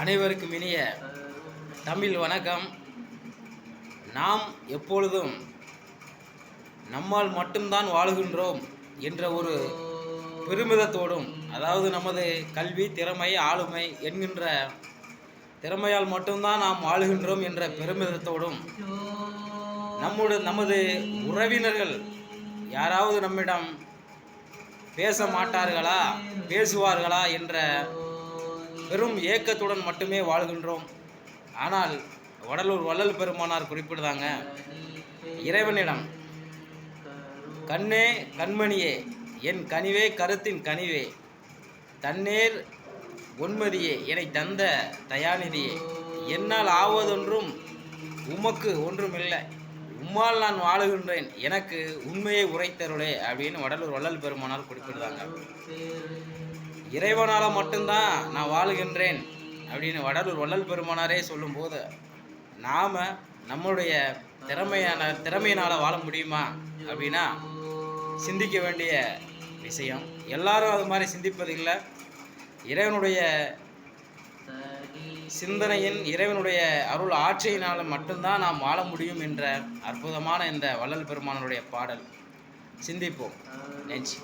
அனைவருக்கும் இனிய தமிழ் வணக்கம். நாம் எப்பொழுதும் நம்மால் மட்டும்தான் வாழுகின்றோம் என்ற ஒரு பெருமிதத்தோடும் அதாவது நமது கல்வி திறமை ஆளுமை என்கின்ற திறமையால் மட்டும்தான் நாம் வாழுகின்றோம் என்ற பெருமிதத்தோடும் நம்முடைய நமது உறவினர்கள் யாராவது நம்மிடம் பேச மாட்டார்களா பேசுவார்களா என்ற பெரும் ஏக்கத்துடன் மட்டுமே வாழ்கின்றோம். ஆனால் வடலூர் வள்ளல் பெருமானார் குறிப்பிடுதாங்க இறைவனிடம் கண்ணே கண்மணியே என் கனிவே கருத்தின் கனிவே தன்னேர் ஒன்மதியே என்னை தந்த தயாநிதியே என்னால் ஆவதொன்றும் உமக்கு ஒன்றுமில்லை. உம்மால் நான் வாழுகின்றேன். எனக்கு உண்மையை உரைத்தருளே அப்படின்னு வடலூர் வள்ளல் பெருமானார் குறிப்பிடுதாங்க. இறைவனால் மட்டும்தான் நான் வாழுகின்றேன் அப்படின்னு வடலூர் வள்ளல் பெருமானாரே சொல்லும்போது நாம் நம்மளுடைய திறமையான திறமையினால் வாழ முடியுமா அப்படின்னா சிந்திக்க வேண்டிய விஷயம். எல்லாரும் அது மாதிரி சிந்திப்பதில்லை இறைவனுடைய சிந்தனையின் இறைவனுடைய அருள் ஆட்சியினால் மட்டும்தான் நாம் வாழ முடியும் என்ற அற்புதமான இந்த வள்ளல் பெருமானுடைய பாடல். சிந்திப்போம். நெஞ்சு